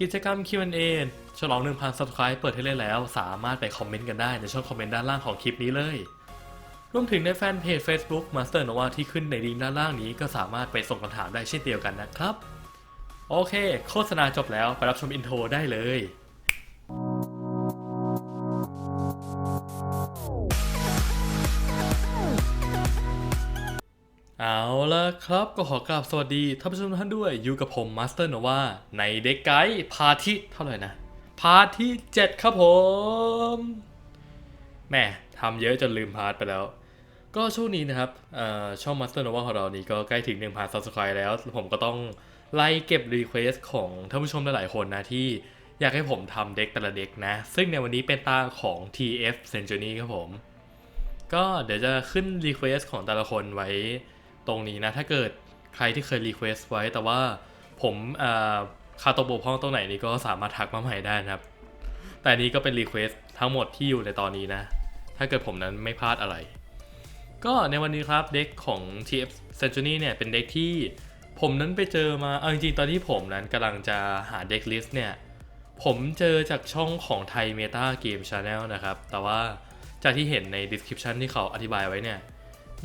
กิจกรรม Q&A ฉลอง 1,000 subscribe เปิดให้เล่นแล้ว สามารถไปคอมเมนต์กันได้ในช่องคอมเมนต์ด้านล่างของคลิปนี้เลย รวมถึงในแฟนเพจ Facebook Master Nova ที่ขึ้นในลิงก์ด้านล่างนี้ก็สามารถไปส่งคำถามได้เช่นเดียวกันนะครับ โอเค โฆษณาจบแล้วไปรับชมอินโทรได้เลย ละครับก็ขอกราบสวัสดีท่านผู้ชมท่านด้วยอยู่กับผมมาสเตอร์โนวาในเด็กไกด์พาที่เท่าไหร่นะ พาที่ 7 ครับผมแม่ทำเยอะจนลืมพาร์ทไปแล้ว ก็ช่วงนี้นะครับเอ่อช่อง Master Nova ของเรานี่ก็ใกล้ถึง1,000 subscribe แล้ว ผมก็ต้องไล่เก็บรีเควสของท่านผู้ชมหลายๆคนนะที่อยากให้ผมทำเด็กแต่ละเด็กนะ ซึ่งในวันนี้เป็นตาของ TF Century ครับผม ก็เดี๋ยวจะขึ้นรีเควสของแต่ละคนไว้ ตรงนี้นะ ถ้าเกิดใครที่เคยรีเควสไว้ แต่ว่าผมคาโตวบกพร่องตรงไหนนี่ก็สามารถทักมาใหม่ได้นะครับ แต่นนี้ก็เป็นรีเควสทั้งหมดที่อยู่ในตอนนี้นะ ถ้าเกิดผมนั้นไม่พลาดอะไร ก็ในวันนี้ครับเด็กของ TF Century เนี่ยเป็นเด็กที่ผมนั้นไปเจอมา เอาจริงๆ ตอนที่ผมนั้นกำลังจะหาเด็กลิสต์เนี่ย ผมเจอจากช่องของไทย Meta Game Channel นะครับ แต่ว่าจากที่เห็นใน description ที่เขาอธิบายไว้เนี่ย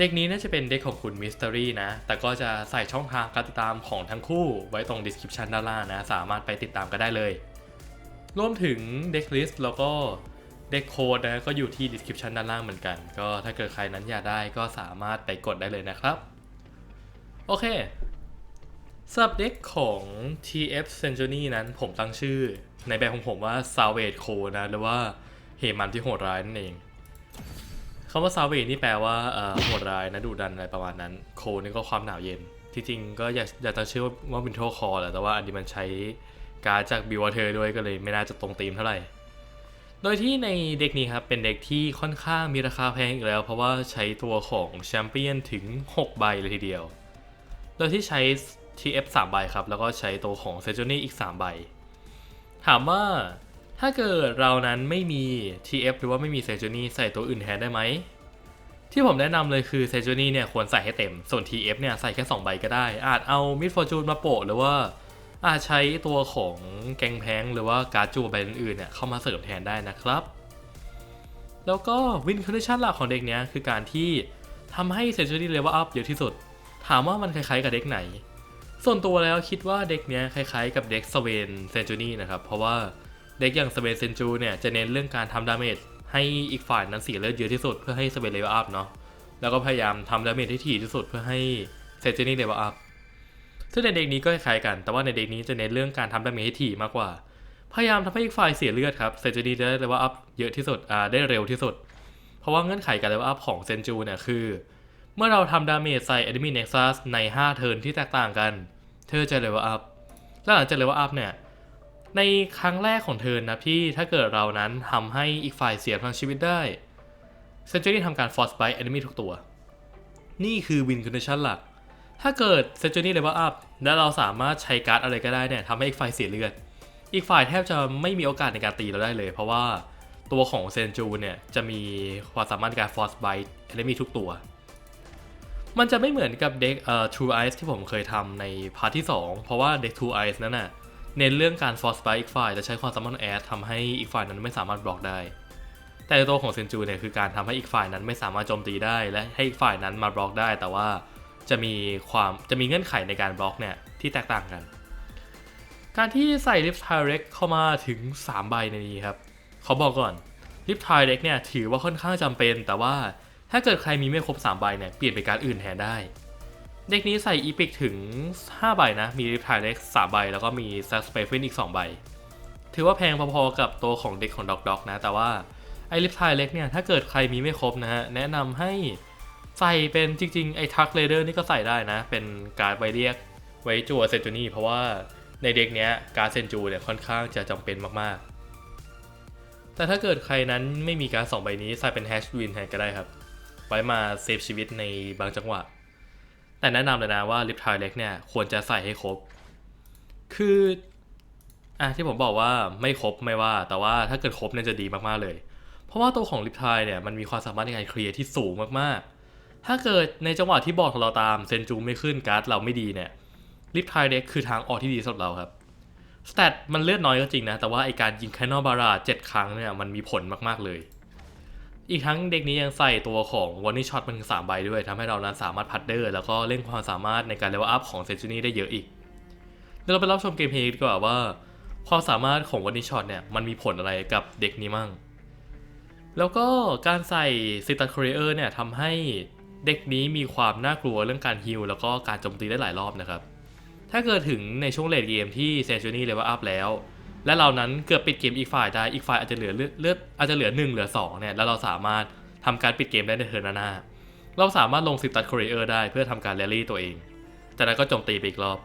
เด็กนี้น่าจะเป็นเด็กของคุณ Mystery นะ แต่ก็จะใส่ช่องทางการติดตามของทั้งคู่ไว้ตรง description ด้านล่างนะ สามารถไปติดตามกันได้เลย รวมถึงเด็กลิสต์แล้วก็เด็กโค้ดนะก็อยู่ที่ description ด้านล่างเหมือนกัน ก็ถ้าเกิดใครนั้นอยากได้ก็สามารถไปกดได้เลยนะครับ โอเคสำหรับเด็กของ TF Century นั้นผมตั้งชื่อในแบบของผมว่า Savage c o นะหรือว่าเหมันที่โหดร้ายนั่นเอง คำว่า Savage นี่แปลว่าโหดร้ายนะดุดันอะไรประมาณนั้น โคนี่ก็ความหนาวเย็น ที่จริงก็อยากอยากจะเชื่อว่าวินโทคอแหละแต่ว่าอันนี้มันใช้การจากบิวเทอร์ด้วยก็เลยไม่น่าจะตรงธีมเท่าไหร่ โดยที่ในเด็กนี้ครับ เป็นเด็กที่ค่อนข้างมีราคาแพงอีกแล้ว เพราะว่าใช้ตัวของแชมเปี้ยนถึง 6 ใบเลยทีเดียว โดยที่ใช้ TF 3 ใบครับ แล้วก็ใช้ตัวของเซจูนี่อีก 3 ใบ ถามว่า ถ้าเกิดเรานั้นไม่มี TF หรือว่าไม่มีเซจูนี่ใส่ตัวอื่นแทนได้ไหม ที่ผมแนะนำเลยคือเซจูนี่เนี่ยควรใส่ให้เต็ม ส่วน TF เนี่ยใส่แค่ 2 ใบก็ได้ อาจเอามิดฟอร์จูนมาโปะหรือว่าอาจใช้ตัวของแกงแพงหรือว่าการ์จูใบอื่นๆเนี่ยเข้ามาเสริมแทนได้นะครับ แล้วก็วินคอนดิชันหลักของเด็กเนี้ยคือการที่ทำให้เซจูรี่เลเวลอัพเยอะที่สุด ถามว่ามันคล้ายๆกับเด็กไหน ส่วนตัวแล้วคิดว่าเด็กเนี้ยคล้ายๆกับเด็กสเวนเซจูรี่นะครับเพราะว่า เด็กอย่างสเวนเซนจูเนี่ยจะเน้นเรื่องการทำดาเมจให้อีกฝ่ายนั้นเสียเลือดเยอะที่สุดเพื่อให้สเวนเลเวลอัพเนาะแล้วก็พยายามทำดาเมจให้ถี่ที่สุดเพื่อให้เซนจูรี่เลเวลอัพซึ่งในเด็กนี้ก็คล้ายกัน แต่ว่าในเด็กนี้จะเน้นเรื่องการทำดาเมจให้ถี่มากกว่า พยายามทำให้อีกฝ่ายเสียเลือดครับเซนจูรี่จะได้เลเวลอัพเยอะที่สุดอ่าได้เร็วที่สุด เพราะว่าเงื่อนไขการเลเวลอัพของเซนจูเนี่ยคือ เมื่อเราทำดาเมจใส่ Enemy Nexus ใน 5 เทิร์นที่แตกต่างกัน เธอจะเลเวลอัพและหลังจากเลเวลอัพเนี่ย ในครั้งแรกของเทิร์นะพี่ถ้าเกิดเรานั้นทำให้อีกฝ่ายเสียพลังชีวิตได้เซนจูรี่ทำการ Force Bite Enemy ทุกตัว นี่คือวินคอนดิชันหลัก ถ้าเกิดเซนจูรี่เลเวลอัพแล้วเราสามารถใช้การ์ดอะไรก็ได้เนี่ยทำให้อีกฝ่ายเสียเลือด อีกฝ่ายแทบจะไม่มีโอกาสในการตีเราได้เลย เพราะว่าตัวของเซนจูเนี่ยจะมีความสามารถในการ Force Bite และมีทุกตัว มันจะไม่เหมือนกับเด็กเอ่อ True Eyes ที่ผมเคยทำในพาร์ทที่ 2 เพราะว่าเด็ก True Eyes นั้นน่ะ เน้นเรื่องการ Force Bite อีกฝ่ายจะใช้ความสามารถแอดทำให้อีกฝ่ายนั้นไม่สามารถบล็อกได้ แต่ตัวของเซนจูเนี่ยคือการทำให้อีกฝ่ายนั้นไม่สามารถโจมตีได้ และให้อีกฝ่ายนั้นมาบล็อกได้ แต่ว่าจะมีความจะมีเงื่อนไขในการบล็อกเนี่ยที่แตกต่างกัน การที่ใส่ลิฟต์ไทเร็กเข้ามาถึง 3 ใบในนี้ครับเขาบอกก่อนลิฟต์ไทเร็กเนี่ยถือว่าค่อนข้างจำเป็น แต่ว่าถ้าเกิดใครมีไม่ครบ3ใบเนี่ยเปลี่ยนไปการอื่นแทนได้ เด็กนี้ใส่อีพิกถึง 5 ใบนะ มีลิฟต์ไทเร็ก3ใบ แล้วก็มีซัสเปฟินอีก 2 ใบ ถือว่าแพงพอๆกับตัวของเด็กของด็อกด็อกนะ แต่ว่าไอลิฟต์ไทเร็กเนี่ย ถ้าเกิดใครมีไม่ครบนะฮะ แนะนำให้ใส่เป็นจริงๆ ไอทักเลเดอร์นี่ก็ใส่ได้นะ เป็นการไว้เรียกไว้จัวเซนจูนี่ เพราะว่าในเด็กเนี้ยการเซนจูเนี่ยค่อนข้างจะจำเป็นมากๆ แต่ถ้าเกิดใครนั้นไม่มีการสองใบนี้ใส่เป็นแฮชวินแทนก็ได้ครับ ไว้มาเซฟชีวิตในบางจังหวะ แต่แนะนำเลยนะว่าลิฟทายเล็กเนี่ยควรจะใส่ให้ครบ คืออะที่ผมบอกว่าไม่ครบไม่ว่า แต่ว่าถ้าเกิดครบเนี่ยจะดีมากๆเลย เพราะว่าตัวของลิฟทายเนี่ยมันมีความสามารถในการเคลียร์ที่สูงมากๆ ถ้าเกิดในจังหวะที่บอร์ดของเราตามเซนจูไม่ขึ้นการ์ดเราไม่ดีเนี่ยลิฟทายเล็กคือทางออกที่ดีสำหรับเราครับสแตทมันเลือดน้อยก็จริงนะ แต่ว่าไอการยิงแคนนอบาราเจ็ดครั้งเนี่ยมันมีผลมากๆเลย อีกทั้งเด็กนี้ยังใส่ตัวของวันนี่ช็อตมันถึงสามใบด้วยทำให้เรานั้นสามารถพัดเดอร์ แล้วก็เล่นความสามารถในการเลเวลอัพของเซนจูนี่ได้เยอะอีกเดี๋ยวเราไปรับชมเกมเพลย์ดีกว่าว่า ความสามารถของวันนี้ช็อตเนี่ยมันมีผลอะไรกับเด็กนี้มั่ง แล้วก็การใส่ซิตันครีเออร์เนี่ยทำให้เด็กนี้มีความน่ากลัวเรื่องการฮิลแล้วก็การโจมตีได้หลายรอบนะครับ ถ้าเกิดถึงในช่วงเลดเกมที่เซนจูนี่เลเวลอัพแล้ว และเรานั้นเกือบปิดเกมอีกฝ่ายได้อีกฝ่ายอาจจะเหลือเลือดอาจจะเหลือ 1 เหลือ2เนี่ยแล้วเราสามารถทำการปิดเกมได้ในเทิร์นหน้าเราสามารถลงซิตัสครีเออร์ได้เพื่อทำการแรลลี่ตัวเองจากนั้นก็โจมตีไปอีกรอบ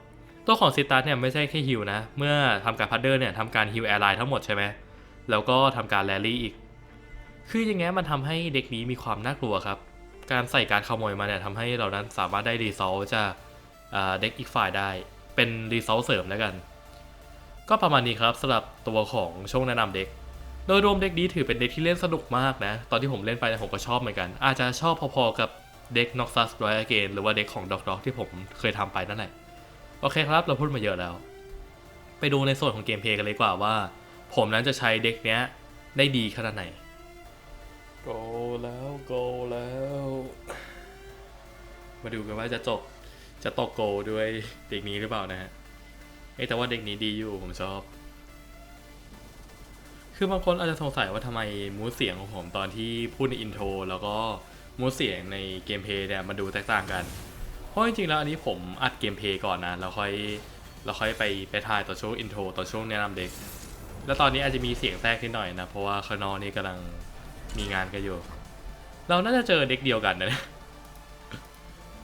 ตัวของซิตัสเนี่ยไม่ใช่แค่ฮิลนะ เมื่อทำการพัดเดอร์เนี่ยทำการฮิลแอร์ไลน์ทั้งหมดใช่ไหมแล้วก็ทำการแรลลี่อีก คืออย่างเงี้ยมันทำให้เด็กนี้มีความน่ากลัวครับ การใส่การขโมยมาเนี่ยทำให้เรานั้นสามารถได้รีซอลจากเด็กอีกฝ่ายได้ เป็นรีซอลเสริมแล้วกัน ก็ประมาณนี้ครับสำหรับตัวของช่วงแนะนำเด็ก โดยรวมเด็กนี้ถือเป็นเด็กที่เล่นสนุกมากนะ ตอนที่ผมเล่นไปเนี่ยผมก็ชอบเหมือนกัน อาจจะชอบพอๆกับเด็ก Noxus Royal Again หรือว่าเด็กของ Dog Dog ที่ผมเคยทำไปนั่นแหละ โอเคครับเราพูดมาเยอะแล้ว ไปดูในส่วนของเกมเพลย์กันเลยดีกว่าว่า ผมนั้นจะใช้เด็กเนี้ยได้ดีขนาดไหนโกแล้วโกแล้ว มาดูกันว่าจะจบจะตกโกด้วยเด็กนี้หรือเปล่านะฮะ เอ้แต่ว่าเด็กนี้ดีอยู่ผมชอบ คือบางคนอาจจะสงสัยว่าทำไมมูดเสียงของผมตอนที่พูดในอินโทรแล้วก็มูดเสียงในเกมเพย์เนี่ยมันดูแตกต่างกัน เพราะจริงๆแล้วอันนี้ผมอัดเกมเพย์ก่อนนะแล้วค่อยแล้วค่อยไปไปถ่ายต่อช่วงอินโทรต่อช่วงแนะนำเด็ก แล้วตอนนี้อาจจะมีเสียงแทรกนิดหน่อยนะเพราะว่าคานอนี่กำลังมีงานกันอยู่ เราน่าจะเจอเด็กเดียวกันนะ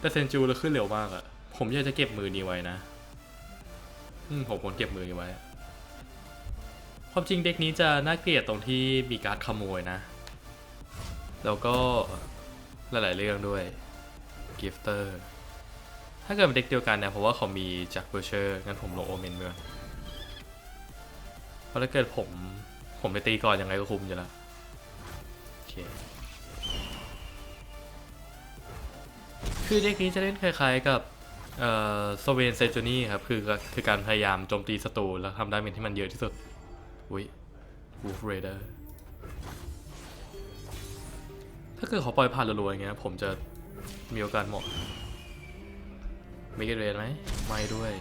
แต่เซนจูเราขึ้นเร็วมากอะผมอยากจะเก็บมือนี้ไว้นะ อืมผมควรเก็บมือไว้ ความจริงเด็กนี้จะน่าเกลียดตรงที่มีการขโมยนะ แล้วก็หลายๆเรื่องด้วยกิฟเตอร์ถ้าเกิดเป็นเด็กเดียวกันเนี่ยผมว่าเขามีจากเบอร์เชอร์งั้นผมลงโอเมนด้วยเพราะถ้าเกิดผมผมไปตีก่อนยังไงก็คุมอยู่แล้วโอเคคือเด็กนี้จะเล่นคล้ายๆกับ เอ่อโซเวนเซจูนี่ครับคือคือการพยายามโจมตีศัตรูแล้วทำด้เป็นที่มันเยอะที่สุด อุ้ยวูฟเรเดอร์ถ้าเกิดเขาปล่อยผ่านรัวๆอย่างเงี้ยผมจะมีโอกาสเหมาะมีกเรนไหมไม่ด้วย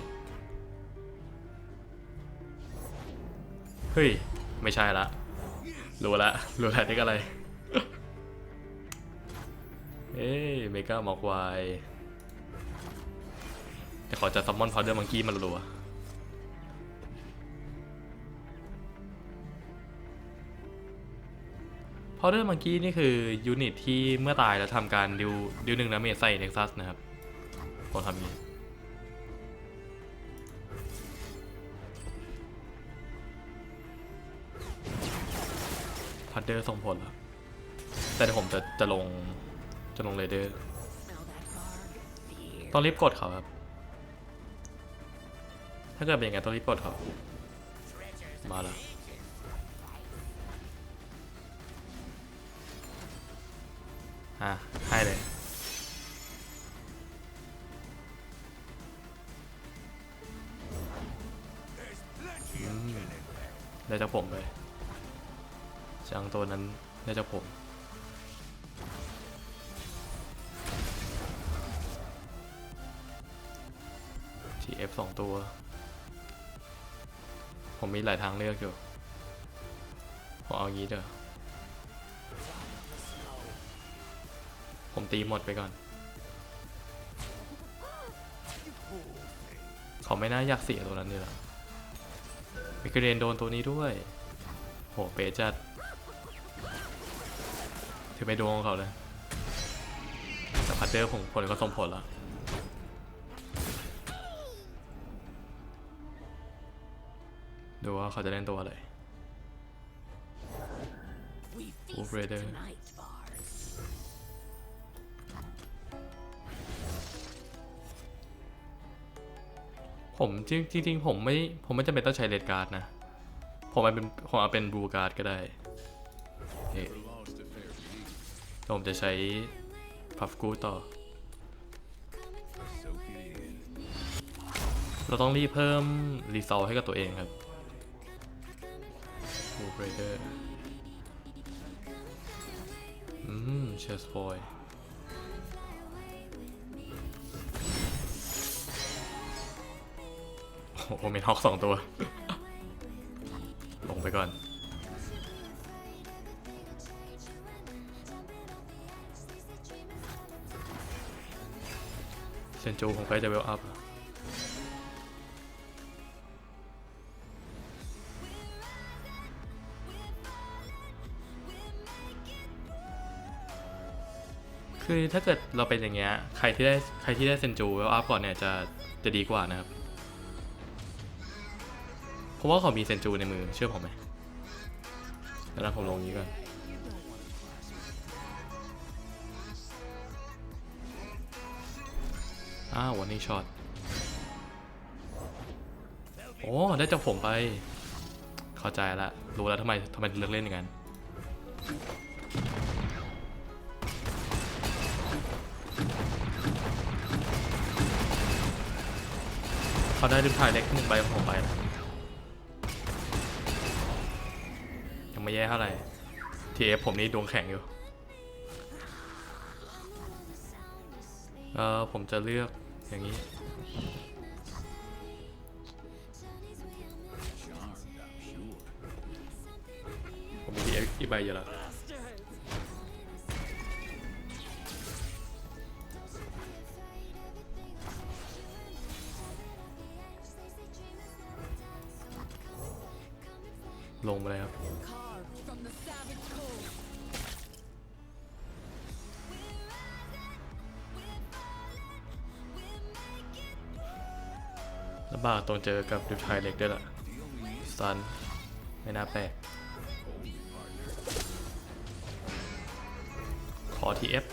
เฮ้ย ไม่ใช่ละ รู้ละ รู้ละนี่ก็อะไร เอ้ยเมกาหมอกวาย แต่ขอจะซัมมอนพาวเดอร์มังกี้มันรัวพาวเดอร์มังกี้นี่คือยูนิตที่เมื่อตายแล้วทำการดิวดิวหนึ่งนะเมจใส่เน็กซัสนะครับผมทำอย่างนี้พัดเดอร์ส่งผลแล้วแต่เดี๋ยวผมจะจะลงจะลงเรเดอร์ ต้องรีบกดเขาครับ ถ้าเกิดเป็นอย่างนั้นต้องรีบกดเขามาแล้วอะให้เลย ได้จากผมเลยจังตัวนั้นได้จากผม TF สองตัว ผมมีหลายทางเลือกอยู่ผมเอางี้เด้อผมตีหมดไปก่อน เขาไม่น่าอยากเสียตัวนั้นเลยหรอมิกเรนโดนตัวนี้ด้วย โห เปจัด ถือไม่ดวงของเขาเลยแต่พัดเดอร์ผมผลก็ส่งผลแล้ว ดูว่าเขาจะเล่นตัวอะไร We Wolf feast Raider. tonight, Bars. ผมจริงจริงๆผมไม่ผมไม่จำเป็นต้องใช้เลดการ์ดนะ ผมเอาเป็นผมเอาเป็นบลูการ์ดก็ได้เอ๊ะผมจะใช้พัฟกูต่อ เราต้องรีบเพิ่มรีซอลให้กับตัวเองครับ เรเดอร์อืมเชสบอยโอ้มีฮอกสองตัว ลงไปก่อน เซนจูผมใกล้จะเวลอัพ คือถ้าเกิดเราเป็นอย่างเงี้ยใครที่ได้ใครที่ได้เซนจูเวลอัพก่อนเนี่ยจะจะดีกว่านะครับเพราะว่าเขามีเซนจูในมือเชื่อผมไหมแล้วผมลงนี้ก่อนอ้าววันนี้ช็อตโอ้ได้จากผมไป เข้าใจละรู้แล้วทำไมทำไมเลือกเล่นอย่างนั้น เขาได้ริมถ่ายเล็กหนึ่งใบของผมไปนะยังไม่แย่เท่าไหร่ TF ผมนี่ดวงแข็งอยู่ เออผมจะเลือกอย่างนี้ ผมมี TF อีกใบอยู่แล้ว ลงมาเลยครับ Carved from the savage cold. ลำบากตรงเจอกับดิฟไทยเล็กด้วยล่ะสตันไม่น่าแปลก ขอ TF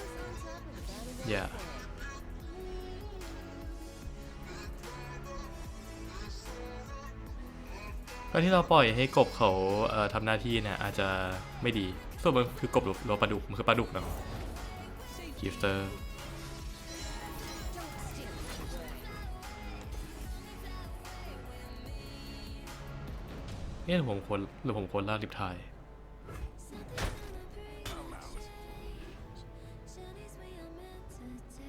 อย่า การที่เราปล่อยให้กบเขาเอ่อทำหน้าที่เนี่ยอาจจะไม่ดีส่วนมันคือกบหรือปลาดุกมันคือปลาดุกเนาะกิฟเตอร์เนี่ยผมควรหรือผมควรลาลิฟทาย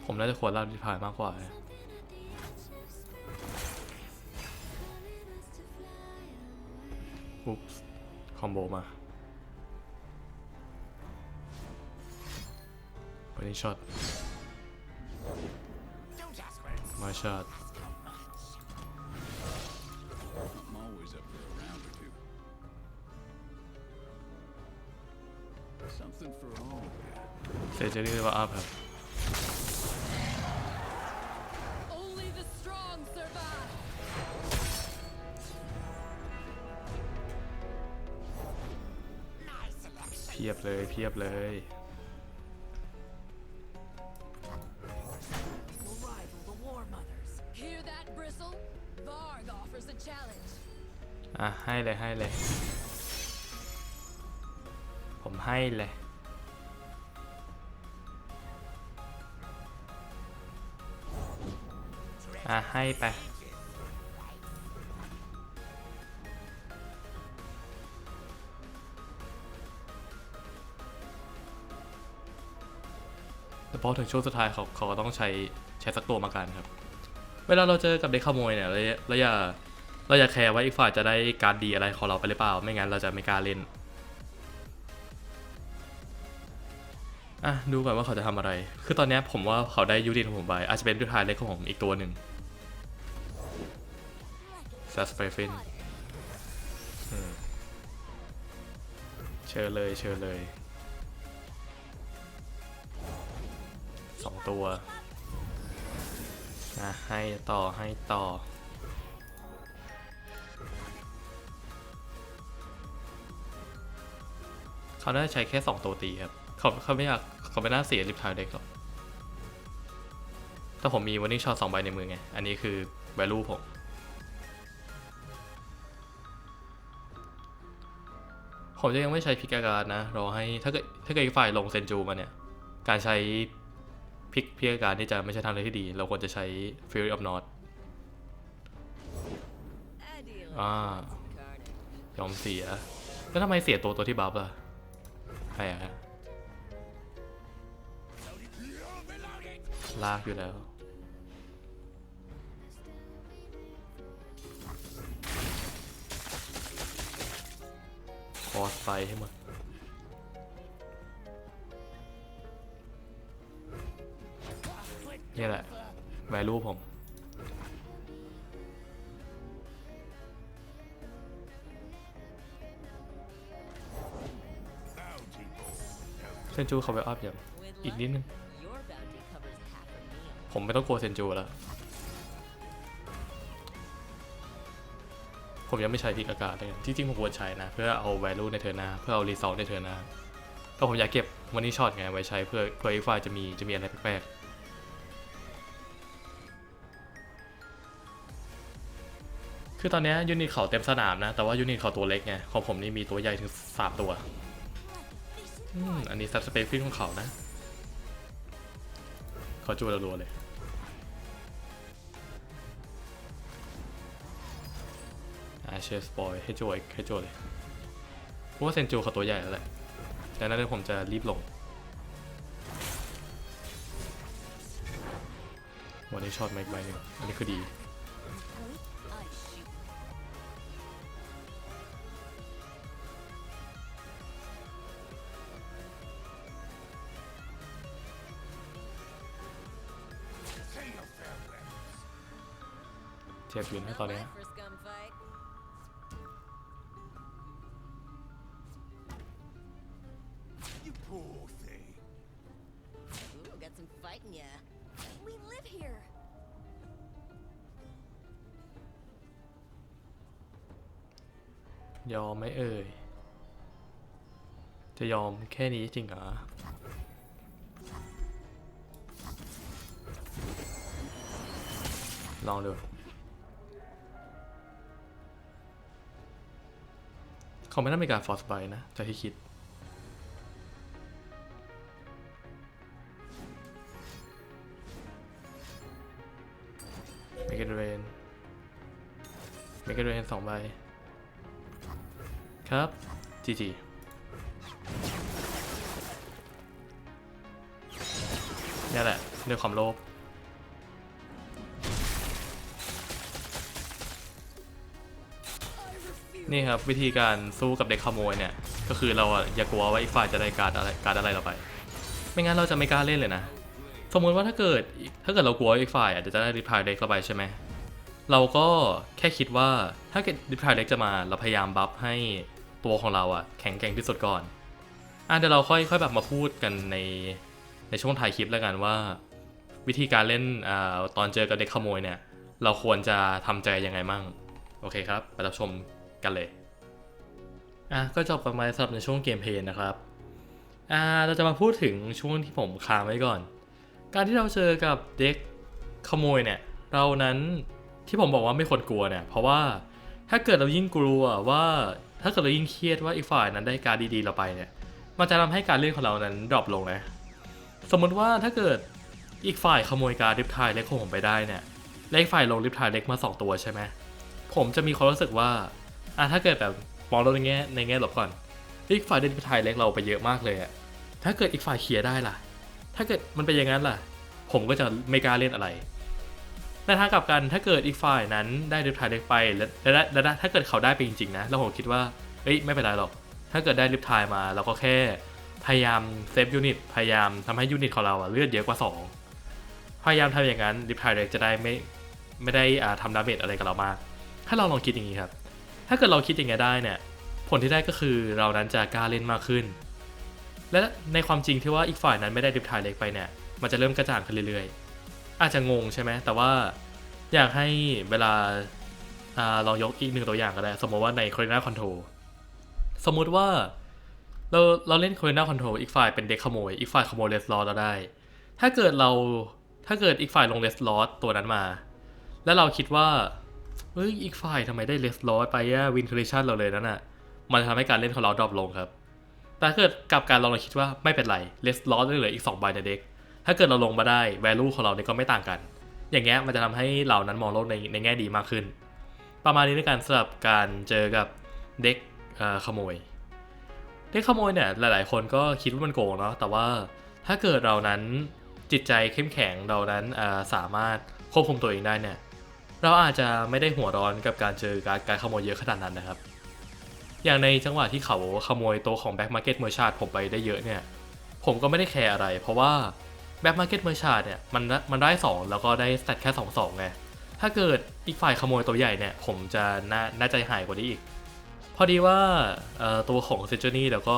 ผมน่าจะควรล่าลิฟทายมากกว่านะ อุ๊บคอมโบมาวันนี้ช็อตมาช็อต I'm always up for a round or two. Something for all of you. เซจเรียกว่าอัพครับ พียบเลยเพียบเลย อะ ให้เลยให้เลย ผมให้เลยอะ ให้ไป แต่พอถึงช่วงสุดท้ายเขาเขาก็ต้องใช้ใช้สักตัวมากันครับ เวลาเราเจอกับเด็กขโมยเนี่ยเราอย่าเราอย่าเราอย่าแคร์ว่าอีกฝ่ายจะได้การดีอะไรของเราไปหรือเปล่า ไม่งั้นเราจะไม่กล้าเล่นอะดูก่อนว่าเขาจะทำอะไร คือตอนนี้ผมว่าเขาได้ยูนิตของผมไปอาจจะเป็นดูทายเล็กของผมอีกตัวหนึ่งซัสเปฟินเชิญเลยเชิญเลย สองตัวอะให้ต่อให้ต่อ เขาน่าใช้แค่2ตัวตีครับ เขาเขาไม่อยากเขาไม่น่าเสียริบทายเด็กหรอกแต่ผมมีวันนี้ช็อตสองใบในมือไง อันนี้คือ value ผมผมจะยังไม่ใช้พิกาการนะรอให้ถ้าเกิดถ้าเกิดอีกฝ่ายลงเซนจูมาเนี่ย การใช้ พิกพิกอาการที่จะไม่ใช่ทางเลือกที่ดี เราควรจะใช้ Fury of North อ่ายอมเสีย แล้วทำไมเสียตัวตัวที่บัฟล่ะใครอะฮะลากอยู่แล้ว คอสไฟให้หมด นี่แหละแวลูผม เซนจูเขาไปอัพอย่างอีกนิดนึง ผมไม่ต้องกลัวเซนจูแล้ว ผมยังไม่ใช้พิกอากาศเลยที่จริงผมควรใช้นะ เพื่อเอา value ในเทอร์หนาเพื่อเอา result ในเทอร์นาแต่ผมอยากเก็บวันนี้ช็อตไงไว้ใช้เพื่อเพื่ออีกฝ่ายจะมีจะมีอะไรแปลกๆ คือตอนนี้ยูนิตเขาเต็มสนามนะ แต่ว่ายูนิตเขาตัวเล็กไง ของผมนี่มีตัวใหญ่ถึง3ตัวอืมอันนี้ซับสเปซฟินของเขานะ เขาจูรัวๆเลย อาเชสปอยให้โจอีกให้โจเลยเพราะว่าเซนจูเขาตัวใหญ่แล้วแหละดังนั้นเดี๋ยวผมจะรีบลง วันนี้ช็อตมาอีกใบหนึ่งอันนี้คือดี เจ็บอยู่นะตอนเนี้ย Not for a scum fight. You poor thing. Ooh, got some fight in ya. We live here. ยอมไหมเอ่ย จะยอมแค่นี้จริงเหรอลองดู เขาไม่น่ามีการฟอร์สไบนะจากที่คิด เมก a เรนเมก a เรนสองใบ ครับจีจีนี่แหละด้วยความโลภ นี่ครับวิธีการสู้กับเด็กขโมยเนี่ย ก็คือเราอย่ากลัวว่าอีกฝ่ายจะได้การอะไรการอะไรเราไป ไม่งั้นเราจะไม่กล้าเล่นเลยนะ สมมุติว่าถ้าเกิดถ้าเกิดเรากลัวอีกฝ่ายอาจจะได้รีพายเด็กเราไปใช่ไหมเราก็แค่คิดว่าถ้าเกิดดิพายเล็กจะมาเราพยายามบัฟให้ตัวของเราอะแข็งแกร่งที่สุดก่อนอะเดี๋ยวเราค่อยค่อยแบบมาพูดกันในในช่วงถ่ายคลิปแล้วกันว่า วิธีการเล่นอตอนเจอกับเด็กขโมยเนี่ย เราควรจะทำใจยังไงมั่ง โอเคครับ ไปรับชม กันเลยอะก็จบกันไปสำหรับในช่วงเกมเพลย์นะครับอ่าเราจะมาพูดถึงช่วงที่ผมค้างไว้ก่อน การที่เราเจอกับเด็กขโมยเนี่ยเรานั้นที่ผมบอกว่าไม่ควรกลัวเนี่ยเพราะว่าถ้าเกิดเรายิ่งกลัวว่าถ้าเกิดเรายิ่งเครียดว่าอีกฝ่ายนั้นได้การดีๆเราไปเนี่ยมันจะทำให้การเล่นของเรานั้นดรอปลงนะสมมุติว่าถ้าเกิดอีกฝ่ายขโมยการดริฟทายเล็กของผมไปได้เนี่ยและอีกฝ่ายลงริฟทายเล็กมาสองตัวใช่ไหมผมจะมีความรู้สึกว่า อะถ้าเกิดแบบมองเราในแง่ในแง่ลบก่อนอีกฝ่ายได้ริฟทายเล็กเราไปเยอะมากเลยอะถ้าเกิดอีกฝ่ายเคลียร์ได้ล่ะ ถ้าเกิดมันเป็นอย่างนั้นล่ะ ผมก็จะไม่กล้าเล่นอะไรในทางกลับกันถ้าเกิดอีกฝ่ายนั้นได้ริฟทายเล็กไปและและและถ้าเกิดเขาได้ไปจริงๆนะแล้วผมคิดว่าเอ้ยไม่เป็นไรหรอก ถ้าเกิดได้ริฟทายมาเราก็แค่พยายามเซฟยูนิตพยายามทำให้ยูนิตของเราอะเลือดเยอะกว่า 2 พยายามทำอย่างนั้นริฟทายเล็กจะได้ไม่ไม่ได้อ่าทำดาเมจอะไรกับเรามาก ถ้าเราลองคิดอย่างนี้ครับ ถ้าเกิดเราคิดอย่างนี้ได้เนี่ยผลที่ได้ก็คือเรานั้นจะกล้าเล่นมากขึ้น และในความจริงที่ว่าอีกฝ่ายนั้นไม่ได้ริฟทายเล็กไปเนี่ยมันจะเริ่มกระจ่างขึ้นเรื่อยๆ อาจจะงงใช่ไหมแต่ว่าอยากให้เวลาอลองยกอีกหนึ่งตัวอย่างก็ได้ สมมติว่าใน c o r i n a Control สมมุติว่าเราเราเล่น c o r i n a Control อีกฝ่ายเป็นเด็กขโมย อีกฝ่ายขโมยเลสลอเราได้ ถ้าเกิดเราถ้าเกิดอีกฝ่ายลงเลสลอตัวนั้นมา แล้วเราคิดว่า เฮ้ย อีกฝ่ายทำไมได้เลสลอไปอะวินคอ d ชันเราเลยนั่นน่ะ มันทำให้การเล่นของเราดรอปลงครับ แต่ถ้าเกิดกลับการเราเราคิดว่าไม่เป็นไรเลสลอเหลืออีก2ใบในเด็ก ถ้าเกิดเราลงมาได้ value ของเราเนี่ยก็ไม่ต่างกัน อย่างเงี้ยมันจะทำให้เรานั้นมองโลกในในแง่ดีมากขึ้น ประมาณนี้ในการสำหรับการเจอกับเด็กขโมย เด็กขโมยเนี่ยหลาย ๆ คนก็คิดว่ามันโกงเนาะ แต่ว่าถ้าเกิดเรานั้นจิตใจเข้มแข็งเรานั้นสามารถควบคุมตัวเองได้เนี่ย เราอาจจะไม่ได้หัวร้อนกับการเจอการการขโมยเยอะขนาดนั้นนะครับ อย่างในจังหวะที่เขาขโมยตัวของแบ็กมาร์เก็ตเมอร์ชาร์ดผมไปได้เยอะเนี่ย ผมก็ไม่ได้แคร์อะไร เพราะว่าแบ็กมาร์เก็ตเมอร์ชาร์ดเนี่ยมันมันได้ 2 แล้วก็ได้สแตทแค่2 2ไง ถ้าเกิดอีกฝ่ายขโมยตัวใหญ่เนี่ย ผมจะน่าน่าใจหายกว่านี้อีก พอดีว่าตัวของเซนจ r นี่แล้วก็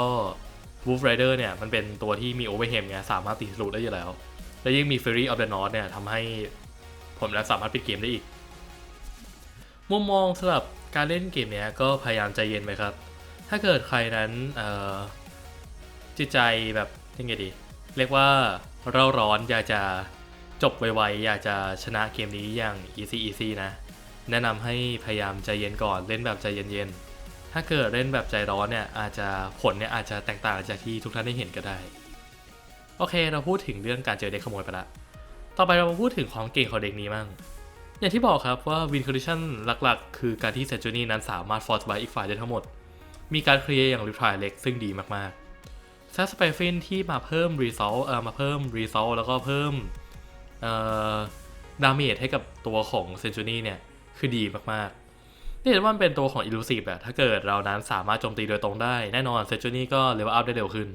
Wolf Rider เนี่ยมันเป็นตัวที่มีโอเวอร์เฮมไงสามารถตีทะลุได้อยู่แล้ว และยิ่งมี Fury of the North เนี่ยทำให้ผมแล้วสามารถปิดเกมได้อีก มุมมองสำหรับการเล่นเกมเนี้ยก็พยายามใจเย็นไปครับ ถ้าเกิดใครนั้นจิตใจแบบยังไงดี เรียกว่าเราร้อนอยากจะจบไวๆอยากจะชนะเกมนี้อย่าง easy easy นะ แนะนำให้พยายามใจเย็นก่อนเล่นแบบใจเย็นๆ ถ้าเกิดเล่นแบบใจร้อนเนี่ยอาจจะผลเนี่ยอาจจะแตกต่างจากที่ทุกท่านได้เห็นก็ได้ โอเคเราพูดถึงเรื่องการเจอเด็กขโมยไปละ ต่อไปเรามาพูดถึงความเก่งของเด็กนี้มั่ง อย่างที่บอกครับว่าวินคอนดิชันหลักๆ คือการที่เซจูนี่นั้นสามารถฟอร์สไบอีกฝ่ายได้ทั้งหมด มีการเคลียร์อย่างริทายเล็กซึ่งดีมากๆแซสเปฟินที่มาเพิ่มรีซอลเอ่อมาเพิ่มรีซอลแล้วก็เพิ่มเอ่อดาเมจให้กับตัวของเซนจูนี่เนี่ย คือดีมากๆนี่เห็นว่ามันเป็นตัวของ Illusive อะถ้าเกิดเรานั้นสามารถโจมตีโดยตรงได้แน่นอนเซนจูนี่ก็เลเวลอัพได้เร็วขึ้น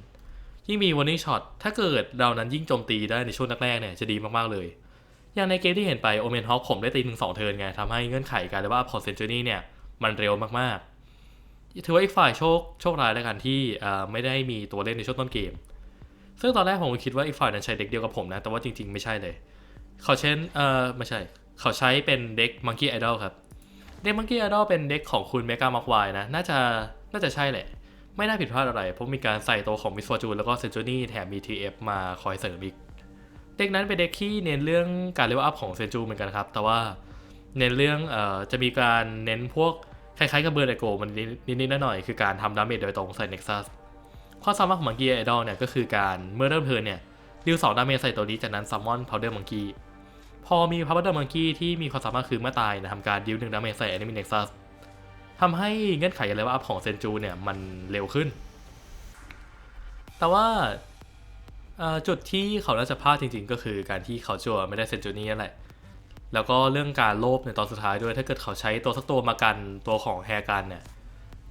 ยิ่งมี warning shot ถ้าเกิดเรานั้นยิ่งโจมตีได้ในช่วงแรกๆเนี่ยจะดีมากๆเลย อย่างในเกมที่เห็นไปโอเมนฮอคผมได้ตีถึงสองเทิร์นไงทำให้เงื่อนไขการเลเวลอัพของเซนจูนี่เนี่ยมันเร็วมากๆ ถือว่าอีกฝ่ายโชคโชคร้ายแล้วกันที่ไม่ได้มีตัวเล่นในช่วงต้นเกม ซึ่งตอนแรกผมคิดว่าอีกฝ่ายนั้นใช้เด็กเดียวกับผมนะ แต่ว่าจริงๆไม่ใช่เลย เขาเช่นเออไม่ใช่ เขาใช้เป็นเด็ก Monkey Idol ครับ เด็ก Monkey Idol เป็นเด็กของคุณเมกามักวายนะ น่าจะน่าจะใช่แหละ ไม่น่าผิดพลาดอะไร เพราะมีการใส่ตัวของมิสฟอร์จูนแล้วก็เซนจูนี่แถมมี TF มาคอยเสริมอีก เด็กนั้นเป็นเด็กที่เน้นเรื่องการเลเวลอัพของเซนจูเหมือนกันครับ แต่ว่าเน้นเรื่องเอ่อจะมีการเน้นพวกคล้ายๆกับเบอร์ไดโกมันนิดๆหน่อยๆคือการทำดาเมจโดยตรงใส่ Nexus ความสามารถของมังกี้ไอดอลเนี่ยก็คือการเมื่อเริ่มเทิร์นเนี่ยดิวสองดาเมจใส่ตัวนี้จากนั้นซัมมอนพาวเดอร์มังกี้พอมีพาวเดอร์มังกี้ที่มีความสามารถคือเมื่อตายนะทำการดิวหนึ่งดาเมจใส่แอนิมิเน็กซัสทำให้เงื่อนไขเลเวลอัพของเซนจูเนี่ยมันเร็วขึ้น แต่ว่า จุดที่เขาน่าจะพลาดจริงๆ ก็คือการที่เขาจั่วไม่ได้เซนจูนี่นั่นแหละ แล้วก็เรื่องการโลภในตอนสุดท้ายด้วย ถ้าเกิดเขาใช้ตัวสักตัวมากันตัวของแฮร์กันเนี่ย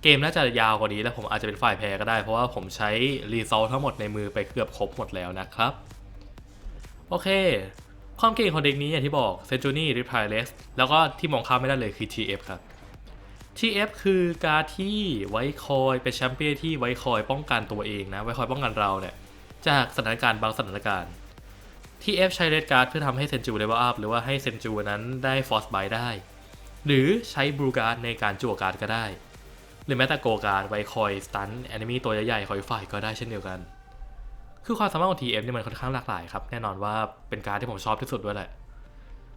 เกมน่าจะยาวกว่านี้และผมอาจจะเป็นฝ่ายแพ้ก็ได้ เพราะว่าผมใช้รีซอลทั้งหมดในมือไปเกือบครบหมดแล้วนะครับ โอเค ความเก่งของเด็กนี้อย่างที่บอกเซนจูนี่ริพายเลสแล้วก็ที่มองข้ามไม่ได้เลยคือ TF ครับ TF คือการที่ไว้คอยเป็นแชมเปี้ยนที่ไว้คอยป้องกันตัวเองนะ ไว้คอยป้องกันเราเนี่ย จากสถานการณ์บางสถานการณ์ TF ใช้เรดการ์ดเพื่อทำให้เซนจูเลเวลอัพหรือว่าให้เซนจูนั้นได้ฟอร์สไบได้ หรือใช้บลูการ์ดในการจั่วการ์ดก็ได้ หรือแม้แต่โกการ์ดไว้คอยสตันแอนิมีตัวใหญ่ๆคอยฝ่ายก็ได้เช่นเดียวกัน คือความสามารถของ TF เนี่ยมันค่อนข้างหลากหลายครับ แน่นอนว่าเป็นการดที่ผมชอบที่สุดด้วยแหละ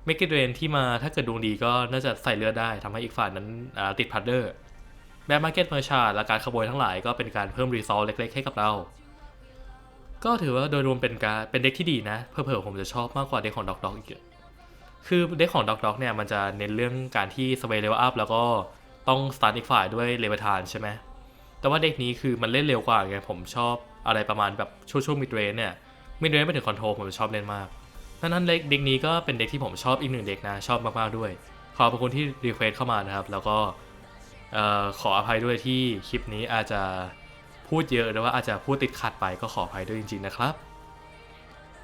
เมกิเดรนที่มาถ้าเกิดดวงดีก็น่าจะใส่เลือดได้ทำให้อีกฝ่ายนั้นติดพัดเดอร์แบมมาร์เก็ตเมอร์ชาและการขโมยทั้งหลายก็เป็นการเพิ่มรีซอลเล็กๆให้กับเรา ก็ถือว่าโดยรวมเป็นการเป็นเด็กที่ดีนะ เพิ่มๆผมจะชอบมากกว่าเด็กของด็อกด็อกอีกเยอะคือเด็กของด็อกด็อกเนี่ยมันจะเน้นเรื่องการที่สเวเลเวลอัพแล้วก็ต้องสตาร์ทอีกฝ่ายด้วยเลเวทานใช่ไหมแต่ว่าเด็กนี้คือมันเล่นเร็วกว่าไงผมชอบอะไรประมาณแบบช่วงช่วงมิดเรนเนี่ยมิดเรนไปถึงคอนโทรลผมชอบเล่นมากดังนั้นเด็กนี้ก็เป็นเด็กที่ผมชอบอีกหนึ่งเด็กนะชอบมากๆด้วย ขอบคุณที่รีเควสเข้ามานะครับ แล้วก็ขออภัยด้วยที่คลิปนี้อาจจะ พูดเยอะหรือว่าอาจจะพูดติดขัดไปก็ขออภัยด้วยจริง ๆ นะครับ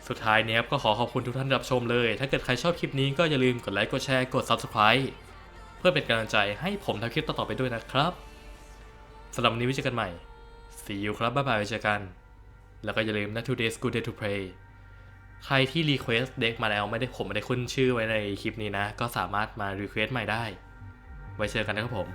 สุดท้ายนี้ยก็ขอขอบคุณทุกท่านรับชมเลย ถ้าเกิดใครชอบคลิปนี้ก็อย่าลืมกดไลค์กดแชร์กด subscribe เพื่อเป็นกำลังใจให้ผมทำคลิปต่อๆไปด้วยนะครับสำหรับวันนี้ไว้เจอกันใหม่ see you ครับบ๊ายบายไว้เจอกัน แล้วก็อย่าลืมนะ today's good day to play ใครที่ request เด็กมาแล้วไม่ได้ผมไม่ได้ขึ้นชื่อไว้ในคลิปนี้นะ ก็สามารถมา request ใหม่ได้ ไว้เจอกันนะครับผม